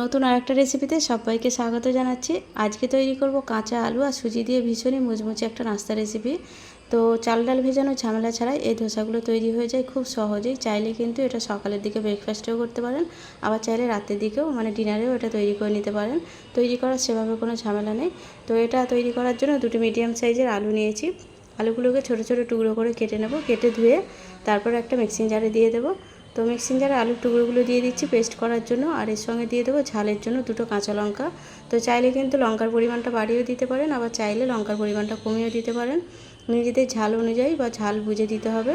নতুন আরেকটা রেসিপিতে সবাইকে স্বাগত জানাচ্ছি। আজকে তৈরি করব কাঁচা আলু আর সুজি দিয়ে ভীষণই মুচমুচে একটা নাস্তা রেসিপি তো চাল ডাল ভেজানো ঝামেলা ছাড়াই এই ধোসাগুলো তৈরি হয়ে যায় খুব সহজেই। চাইলে কিন্তু এটা সকালের দিকে ব্রেকফাস্টেও করতে পারেন, আবার চাইলে রাতের দিকেও মানে ডিনারেও এটা তৈরি করে নিতে পারেন। তৈরি করার সেভাবে কোনো ঝামেলা নেই। তো এটা তৈরি করার জন্য দুটো মিডিয়াম সাইজের আলু নিয়েছি। আলুগুলোকে ছোটো ছোটো টুকরো করে কেটে নেব। কেটে ধুয়ে তারপর একটা মিক্সিং জারে দিয়ে দেবো। তো মিক্সিং জারে আলুর টুকরোগুলো দিয়ে দিচ্ছি পেস্ট করার জন্য আর এর সঙ্গে দিয়ে দেবো ঝালের জন্য দুটো কাঁচা লঙ্কা। তো চাইলে কিন্তু লঙ্কার পরিমাণটা বাড়িয়েও দিতে পারেন, আবার চাইলে লঙ্কার পরিমাণটা কমিয়েও দিতে পারেন। নিজেদের ঝাল অনুযায়ী বা ঝাল বুঝে দিতে হবে।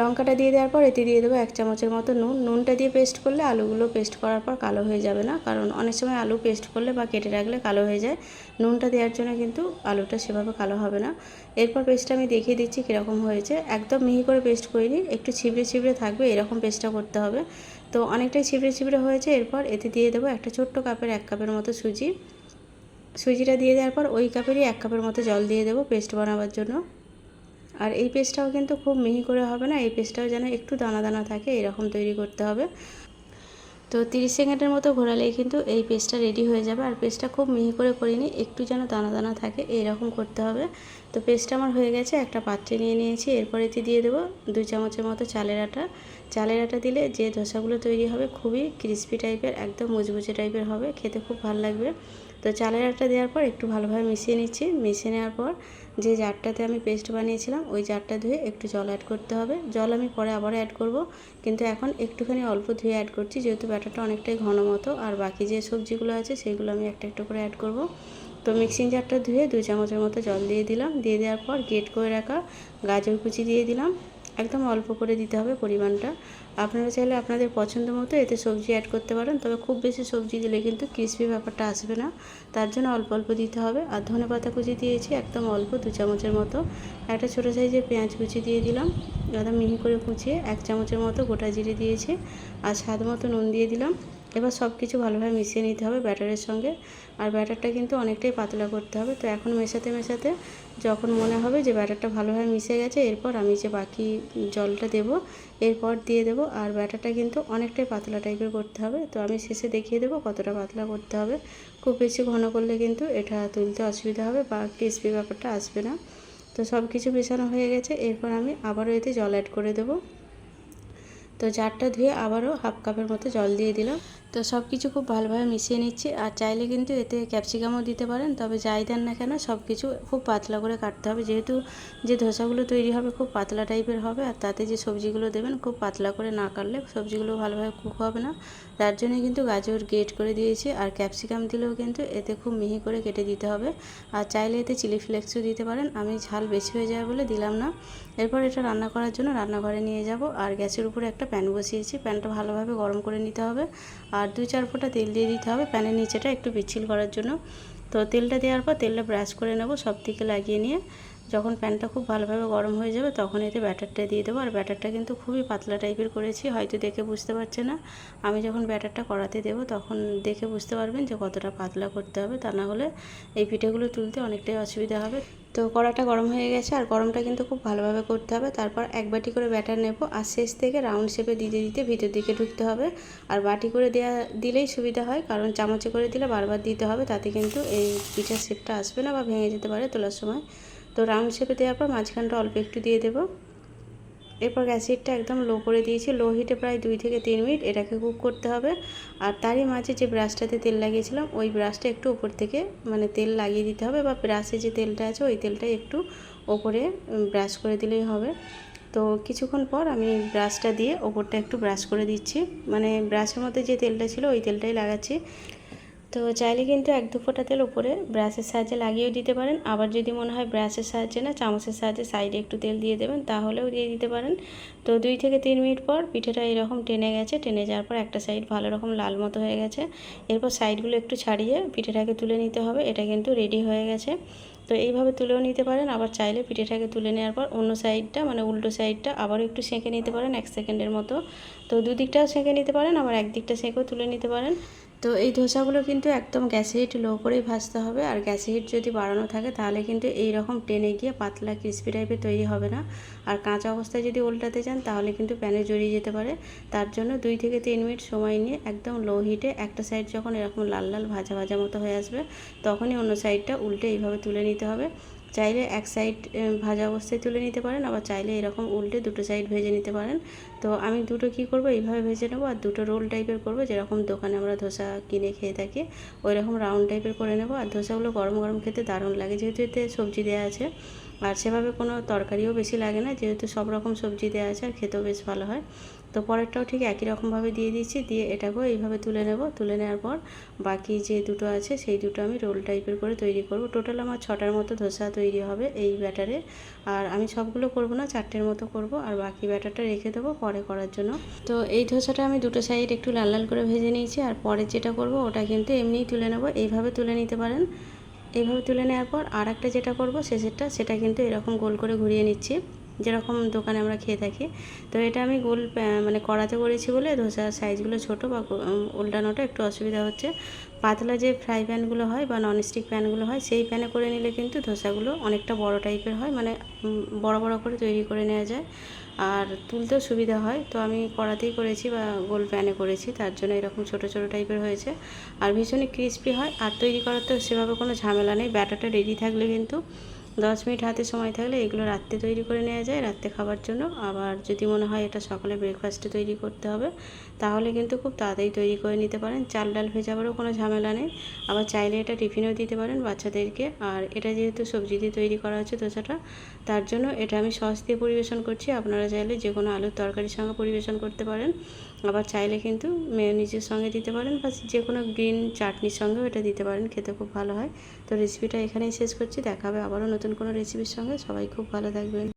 লঙ্কাটা দিয়ে দেওয়ার পর এতে দিয়ে দেবো এক চামচের মতো নুন। নুনটা দিয়ে পেস্ট করলে আলুগুলো পেস্ট করার পর কালো হয়ে যাবে না, কারণ অনেক সময় আলু পেস্ট করলে বা কেটে রাখলে কালো হয়ে যায়। নুনটা দেওয়ার জন্য কিন্তু আলুটা সেভাবে কালো হবে না। এরপর পেস্টটা আমি দেখিয়ে দিচ্ছি কীরকম হয়েছে। একদম মিহি করে পেস্ট করিনি, একটু ছিবড়ে ছিবড়ে থাকবে, এরকম পেস্টটা করতে হবে। তো অনেকটাই ছিবড়ে ছিবড়ে হয়েছে, এরপর এতে দিয়ে দেবো একটা ছোট্ট কাপের এক কাপের মতো সুজি। সুজিটা দিয়ে দেওয়ার পর ওই কাপেরই এক কাপের মতো জল দিয়ে দেবো পেস্ট বানাবার জন্য। আর এই পেস্টটাও কিন্তু খুব মিহি করে হবে না, এই পেস্টটাও যেন একটু দানা দানা থাকে, এরকম তৈরি করতে হবে। তো তিরিশ সেকেন্ডের মতো ঘোরালেই কিন্তু এই পেস্টটা রেডি হয়ে যাবে। আর পেস্টটা খুব মিহি করে করিনি, একটু যেন দানা দানা থাকে এইরকম করতে হবে। তো পেস্ট আমার হয়ে গেছে, একটা পাত্রে নিয়ে নিয়েছি, এরপর এতে দিয়ে দেবো দুই চামচের মতো চালের আটা। চালের আটা দিলে যে ধোসাগুলো তৈরি হবে খুবই ক্রিস্পি টাইপের একদম মুচমুচে টাইপের হবে, খেতে খুব ভালো লাগবে। তো চালের আটা দেওয়ার পর একটু ভালোভাবে মিশিয়ে নিচ্ছি, মিশিয়ে নেওয়ার পর যে জারটাতে আমি পেস্ট বানিয়েছিলাম, ওই জারটা ধুয়ে একটু জল অ্যাড করতে হবে। জল আমি পরে আবার অ্যাড করব, কিন্তু এখন একটুখানি অল্প ধুয়ে অ্যাড করছি, যেহেতু ব্যাটারটা অনেকটাই ঘন মতো, আর বাকি যে সবজিগুলো আছে সেগুলো আমি একটা একটু করে অ্যাড করব। তো মিক্সিং জারটা ধুয়ে দুই চামচের মতো জল দিয়ে দিলাম। দিয়ে দেওয়ার পর গেট করে রাখা গাজর কুচি দিয়ে দিলাম। একদম অল্প করে দিতে হবে পরিমাণটা। আপনারা চাইলে আপনাদের পছন্দ মতো এতে সবজি অ্যাড করতে পারেন, তবে খুব বেশি সবজি দিলে কিন্তু ক্রিসপি ব্যাপারটা আসবে না। তার জন্য অল্প অল্প দিতে হবে। আর ধনে পাতা কুচি দিয়েছি একদম অল্প, দু চামচের মতো। একটা ছোটো সাইজের পেঁয়াজ কুচি দিয়ে দিলাম। একদম মিহি করে কুচিয়ে এক চামচের মতো গোটা জিরে দিয়েছি। আর স্বাদ মতো নুন দিয়ে দিলাম। এবার সব কিছু ভালোভাবে মিশিয়ে নিতে হবে ব্যাটারের সঙ্গে। আর ব্যাটারটা কিন্তু অনেকটাই পাতলা করতে হবে। তো এখন মেশাতে মেশাতে যখন মনে হবে যে ব্যাটারটা ভালোভাবে মিশে গেছে, এরপর আমি যে বাকি জলটা দেব, এরপর দিয়ে দেব। আর ব্যাটারটা কিন্তু অনেকটাই পাতলা টাইপের করতে হবে। তো আমি শেষে দেখিয়ে দেবো কতটা পাতলা করতে হবে। খুব বেশি ঘন করলে কিন্তু এটা তুলতে অসুবিধা হবে বা ক্রিসপি ব্যাপারটা আসবে না। তো সব কিছু মেশানো হয়ে গেছে। এরপর আমি আবারও এতে জল অ্যাড করে দেবো। তো জারটা ধুয়ে আবারও হাফ কাপের মতো জল দিয়ে দিলাম। তো সব কিছু খুব ভালোভাবে মিশিয়ে নিচ্ছি। আর চাইলে কিন্তু এতে ক্যাপসিকামও দিতে পারেন, তবে যাই দেন না কেন সব কিছু খুব পাতলা করে কাটতে হবে। যেহেতু যে ধোসাগুলো তৈরি হবে খুব পাতলা টাইপের হবে, আর তাতে যে সবজিগুলো দেবেন খুব পাতলা করে না কাটলে সবজিগুলো ভালোভাবে কুক হবে না। তার জন্য কিন্তু গাজর গেট করে দিয়েছি, আর ক্যাপসিকাম দিলেও কিন্তু এতে খুব মিহি করে কেটে দিতে হবে। আর চাইলে এতে চিলি ফ্লেক্সও দিতে পারেন, আমি ঝাল বেশি হয়ে যাবে বলে দিলাম না। এরপর এটা রান্না করার জন্য রান্নাঘরে নিয়ে যাব, আর গ্যাসের উপরে একটা প্যান বসিয়েছি। প্যানটা ভালোভাবে গরম করে নিতে হবে। আর দুই চার ফোঁটা তেল দিয়ে দিতে হবে। প্যানের নিচেটা একটু পিচ্ছিল করার জন্য। তো তেলটা দেওয়ার পর তেলটা ব্রাশ করে নেব, সব দিকে লাগিয়ে নিয়ে। যখন প্যানটা খুব ভালোভাবে গরম হয়ে যাবে তখন এতে ব্যাটারটা দিয়ে দেবো। আর ব্যাটারটা কিন্তু খুবই পাতলা টাইপের করেছি, হয়তো দেখে বুঝতে পারছে না। আমি যখন ব্যাটারটা করাতে দেবো তখন দেখে বুঝতে পারবেন যে কতটা পাতলা করতে হবে। তা না হলে এই পিঠেগুলো তুলতে অনেকটাই অসুবিধা হবে। তো কড়াটা গরম হয়ে গেছে, আর গরমটা কিন্তু খুব ভালোভাবে করতে হবে। তারপর এক বাটি করে ব্যাটার নেব, আর শেষ থেকে রাউন্ড শেপে দিতে দিতে ভিতর দিকে ঢুকতে হবে। আর বাটি করে দেওয়া দিলেই সুবিধা হয়, কারণ চামচে করে দিলে বারবার দিতে হবে, তাতে কিন্তু এই পিঠার শেপটা আসবে না বা ভেঙে যেতে পারে তোলার সময়। তো রাউন্ড শেপে দেওয়ার পর মাঝখানটা অল্প একটু দিয়ে দেবো। এরপর গ্যাস হিটটা একদম লো করে দিয়েছি। লো হিটে প্রায় দুই থেকে তিন মিনিট এটাকে কুক করতে হবে। আর তারই মাঝে যে ব্রাশটাতে তেল লাগিয়েছিলাম, ওই ব্রাশটা একটু ওপর থেকে মানে তেল লাগিয়ে দিতে হবে বা ব্রাশে যে তেলটা আছে, ওই তেলটা একটু ওপরে ব্রাশ করে দিলেই হবে। তো কিছুক্ষণ পর আমি ব্রাশটা দিয়ে ওপরটা একটু ব্রাশ করে দিচ্ছি। মানে ব্রাশের মধ্যে যে তেলটা ছিল, ওই তেলটাই লাগাচ্ছি। তো চাইলে কিন্তু এক দু ফোঁটা তেল উপরে ব্রাশের সাহায্যে লাগিয়েও দিতে পারেন। আবার যদি মনে হয় ব্রাশের সাহায্যে না, চামচের সাহায্যে সাইডে একটু তেল দিয়ে দেবেন, তাহলেও দিয়ে দিতে পারেন। তো দুই থেকে তিন মিনিট পর পিঠেটা এরকম টেনে গেছে, টেনে যাওয়ার পর একটা সাইড ভালো রকম লাল মতো হয়ে গেছে। এরপর সাইডগুলো একটু ছাড়িয়ে পিঠেটাকে তুলে নিতে হবে, এটা কিন্তু রেডি হয়ে গেছে। তো এইভাবে তুলেও নিতে পারেন, আবার চাইলে পিঠেটাকে তুলে নেওয়ার পর অন্য সাইডটা মানে উল্টো সাইডটা আবারও একটু সেঁকে নিতে পারেন, এক সেকেন্ডের মতো। তো দুদিকটাও সেঁকে নিতে পারেন, আবার একদিকটা সেঁকেও তুলে নিতে পারেন। তো এই ধোসাগুলো কিন্তু একদম গ্যাসে হিট লো করেই ভাজতে হবে, আর গ্যাসে হিট যদি বাড়ানো থাকে তাহলে কিন্তু এই রকম টেনে গিয়ে পাতলা ক্রিস্পি টাইপের তৈরি হবে না। আর কাঁচা অবস্থায় যদি উল্টাতে চান তাহলে কিন্তু প্যানে জড়িয়ে যেতে পারে। তার জন্য দুই থেকে তিন মিনিট সময় নিয়ে একদম লো হিটে একটা সাইড যখন এরকম লাল লাল ভাজা ভাজা মতো হয়ে আসবে, তখনই অন্য সাইডটা উল্টে এইভাবে তুলে নিতে হবে। চাইলে এক সাইড ভাজা অবস্থায় তুলে নিতে পারেন, আবার চাইলে এরকম উল্টে দুটো সাইড ভেজে নিতে পারেন। তো আমি দুটো কি করব, এইভাবে ভেজে নেব, আর দুটো রোল টাইপের করব, যেরকম দোকানে আমরা ধোসা কিনে খেয়ে থাকি ওই রকম রাউন্ড টাইপের করে নেব। আর ধোসাগুলো গরম গরম খেতে দারুণ লাগে, যেহেতু এতে সবজি দেওয়া আছে। আর সেভাবে কোনো তরকারিও বেশি লাগে না, যেহেতু সব রকম সবজি দেওয়া আছে আর খেতেও বেশ ভালো হয়। তো পরেরটাও ঠিক একই রকমভাবে দিয়ে দিচ্ছি, দিয়ে এটাকেও এইভাবে তুলে নেব। তুলে নেওয়ার পর বাকি যে দুটো আছে, সেই দুটো আমি রোল টাইপের করে তৈরি করব। টোটাল আমার ছটার মতো ধোসা তৈরি হবে এই ব্যাটারে। আর আমি সবগুলো করব না, চারটের মতো করব। আর বাকি ব্যাটারটা রেখে দেবো পরে করার জন্য। তো এই ধোসাটা আমি দুটো সাইড একটু লাল লাল করে ভেজে নিয়েছি। আর পরে যেটা করব, ওটা কিন্তু এমনিই তুলে নেব। এইভাবে তুলে নিতে পারেন। এইভাবে তুলে নেওয়ার পর আর একটা যেটা করব শেষেরটা সেটা কিন্তু এরকম গোল করে ঘুরিয়ে নিচ্ছি। যেরকম দোকানে আমরা খেয়ে থাকি। তো এটা আমি গোল মানে কড়াতে করেছি বলে ধোসার সাইজগুলো ছোটো বা উল্টানোটা একটু অসুবিধা হচ্ছে। পাতলা যে ফ্রাই প্যানগুলো হয় বা ননস্টিক প্যানগুলো হয়, সেই প্যানে করে নিলে কিন্তু ধোসাগুলো অনেকটা বড় টাইপের হয়। মানে বড় বড় করে তৈরি করে নেওয়া যায়। আর তুলতেও সুবিধা হয়। তো আমি কড়াতেই করেছি বা গোল প্যানে করেছি, তার জন্য এরকম ছোট ছোট টাইপের হয়েছে। আর ভীষণই ক্রিস্পি হয়। আর তৈরি করার তো সেভাবে কোনো ঝামেলা নেই। ব্যাটারটা রেডি থাকলে কিন্তু দশ মিনিট হাতে সময় থাকলে এগুলো রাত্রে তৈরি করে নেওয়া যায়। রাত্রে খাবার জন্য। আবার যদি মনে হয় এটা সকালে ব্রেকফাস্টে তৈরি করতে হবে, তাহলে কিন্তু খুব তাড়াতাড়ি তৈরি করে নিতে পারেন। চাল ডাল ভেজাবারও কোনো ঝামেলা নেই। আবার চাইলে এটা টিফিনেও দিতে পারেন বাচ্চাদেরকে। আর এটা যেহেতু সবজি দিয়ে তৈরি করা হচ্ছে দোসাটা, তার জন্য এটা আমি সস দিয়ে পরিবেশন করছি। আপনারা চাইলে যে কোনো আলুর তরকারির সঙ্গে পরিবেশন করতে পারেন। আবার চাইলে কিন্তু মেয়নিজের সঙ্গে দিতে পারেন বা যে কোনো গ্রিন চাটনির সঙ্গেও এটা দিতে পারেন, খেতে খুব ভালো হয়। তো রেসিপিটা এখানেই শেষ করছি। দেখাবে আবারও আবারও নতুন কোনো রেসিপির সঙ্গে সবাই খুব ভালো থাকবেন।